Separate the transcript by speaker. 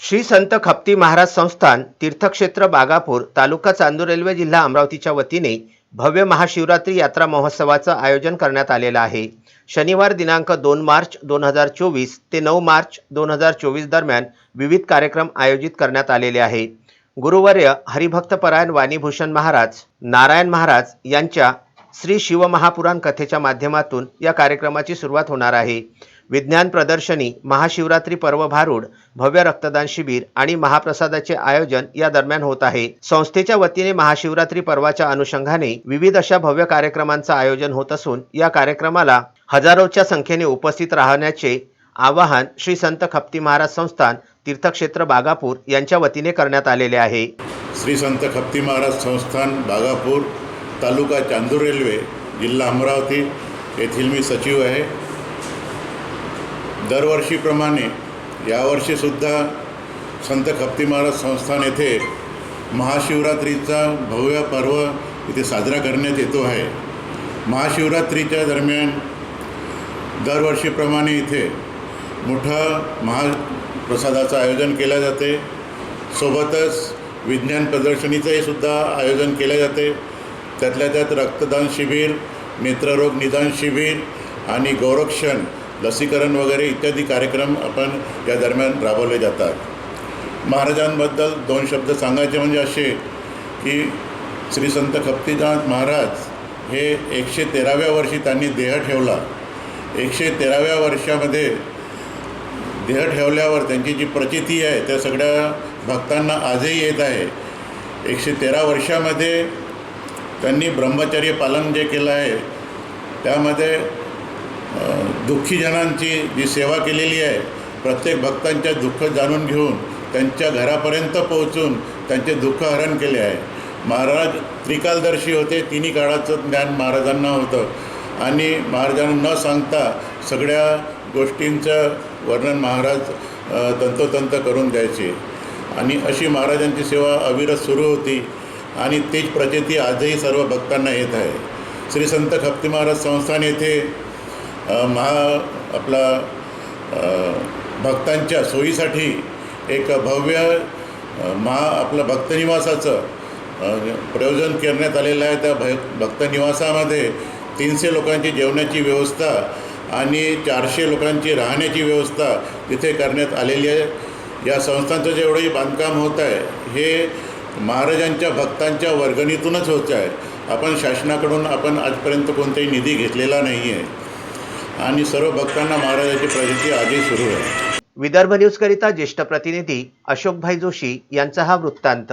Speaker 1: श्री संत खप्ती महाराज संस्थान तीर्थक्षेत्र बागापूर तालुका चांदूर रेल्वे जिल्हा अमरावतीच्या वतीने भव्य महाशिवरात्री यात्रा महोत्सवाचं आयोजन करण्यात आलेलं आहे. शनिवार दिनांक दोन मार्च दोन हजार चोवीस ते नऊ मार्च दोन हजार चोवीस दरम्यान विविध कार्यक्रम आयोजित करण्यात आलेले आहे. गुरुवर्य हरिभक्तपरायण वाणीभूषण महाराज नारायण महाराज यांच्या श्री शिवमहापुराण कथेच्या माध्यमातून या कार्यक्रमाची सुरुवात होणार आहे. विज्ञान प्रदर्शनी महाशिवरात्री पर्व भारूड भव्य रक्तदान शिबिर आणि महाप्रसादाचे आयोजन या दरम्यान होत आहे. संस्थेच्या वतीने महाशिवरात्री पर्वाच्या अनुषंगाने विविध अशा भव्य कार्यक्रमांचं आयोजन होत असून या कार्यक्रमाला हजारोच्या संख्येने उपस्थित राहण्याचे आवाहन श्री संत खप्ती महाराज संस्थान तीर्थक्षेत्र बागापूर यांच्या वतीने करण्यात आलेले आहे.
Speaker 2: श्री संत खप्ती महाराज संस्थान बागापूर तालुका चांदूर रेल्वे जिल्हा अमरावती येथील मी सचिव आहे. दरवर्षीप्रमाणे यावर्षीसुद्धा संत खप्ती महाराज संस्थान येथे महाशिवरात्रीचा भव्य पर्व इथे साजरा करण्यात येतो आहे. महाशिवरात्रीच्या दरम्यान दरवर्षीप्रमाणे इथे मोठं महाप्रसादाचं आयोजन केलं जाते. सोबतच विज्ञान प्रदर्शनीचंही सुद्धा आयोजन केले जाते. त्यातल्या त्यात रक्तदान शिबिर नेत्ररोग निदान शिबिर आणि गौरक्षण लसीकरण वगैरे इत्यादी कार्यक्रम आपण या दरम्यान राबवले जातात. महाराजांबद्दल दोन शब्द सांगायचे म्हणजे असे की श्री संत खप्तीनाथ महाराज हे एकशे तेराव्या वर्षी त्यांनी देह ठेवला. एकशे तेराव्या वर्षामध्ये देह ठेवल्यावर त्यांची जी प्रचिती आहे त्या सगळ्या भक्तांना आजही येत आहे. एकशे तेरा वर्षामध्ये त्यांनी ब्रह्मचर्य पालन जे केलं आहे त्यामध्ये दुःखीजनांची जी सेवा केलेली आहे प्रत्येक भक्तांच्या दुःख जाणून घेऊन त्यांच्या घरापर्यंत पोहोचून त्यांचे दुःख हरण केले आहे. महाराज त्रिकालदर्शी होते तिन्ही काळाचं ज्ञान महाराजांना होतं. आणि महाराजांना न सांगता सगळ्या गोष्टींचं वर्णन महाराज तंतोतंत करून द्यायचे. आणि अशी महाराजांची सेवा अविरत सुरू होती आणि तीच प्रचिती आजही सर्व भक्तांना येत आहे. श्री संत खप्ती महाराज संस्थान येथे महा आपला भक्तांच्या सोयीसाठी एक भव्य महा आपलं भक्तनिवासाचं प्रयोजन करण्यात आलेलं आहे. त्या भ भक्तनिवासामध्ये तीनशे लोकांची जेवणाची व्यवस्था आणि चारशे लोकांची राहण्याची व्यवस्था तिथे करण्यात आलेली आहे. या संस्थांचं जेवढंही बांधकाम होत आहे हे महाराजांच्या भक्तांच्या वर्गणीतूनच होत आहे. आपण शासनाकडून आपण आजपर्यंत कोणताही निधी घेतलेला नाही आहे. आणि सर्व भक्तांना महाराजाची प्रगती आजही सुरू आहे.
Speaker 1: विदर्भ न्यूजकरिता ज्येष्ठ प्रतिनिधी अशोकभाई जोशी यांचा हा वृत्तांत.